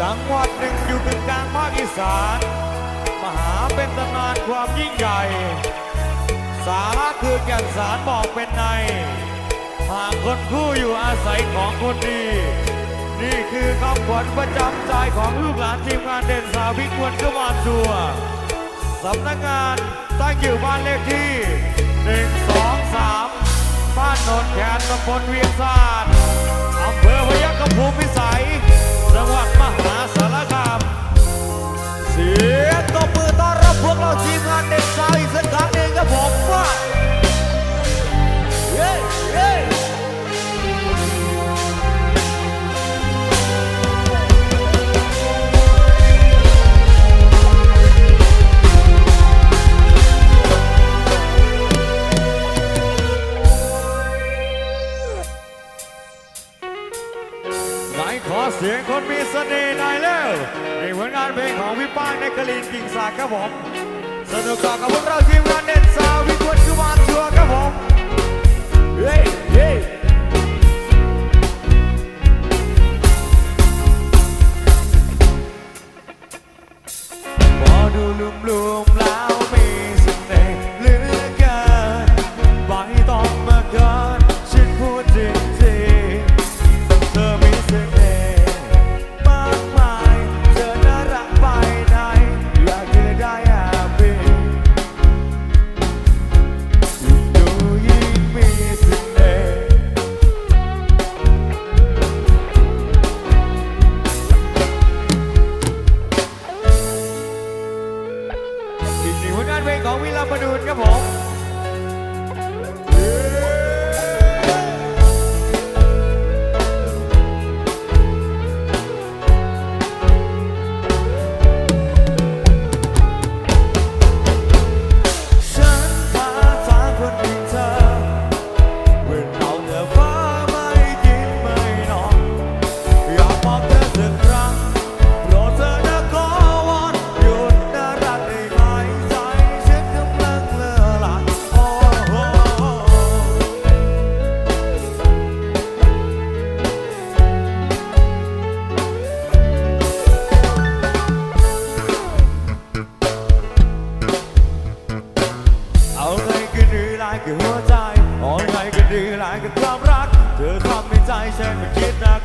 จังหวัดหนึ่งอยู่ตึงกลางภาคอีสาน มหาเป็นตำนานความยิ่งใหญ่ สาระคือแก่นสารบอกเป็นใน หากคนคู่อยู่อาศัยของคนดี นี่คือคำขวัญประจำใจของลูกหลานทีมงานเด่นสาวิกวนกวานจัวสำนักงานตั้งอยู่บ้านเลขที่ 123 บ้านนนแขนตำบลเวียงซานารคาม เสียงตบมือต้อนรับพวกเราทีมงานเด็กสาว ลินกิ่งสาครับผมสนุกกับพวกเราทีมงานเด็ดสาววิทวัฒน์กุมารชัวครับผมเฮ้เฮ้พอดูลุ่มๆแล้ว อะไรก็ดีร้ากับหัวใจอะไรก็ดีร้ากับความรัก เธอทำให้ใจฉันมันคิดหนัก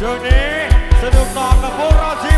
ช่วงนี้สนุกต่อกับพวกเราที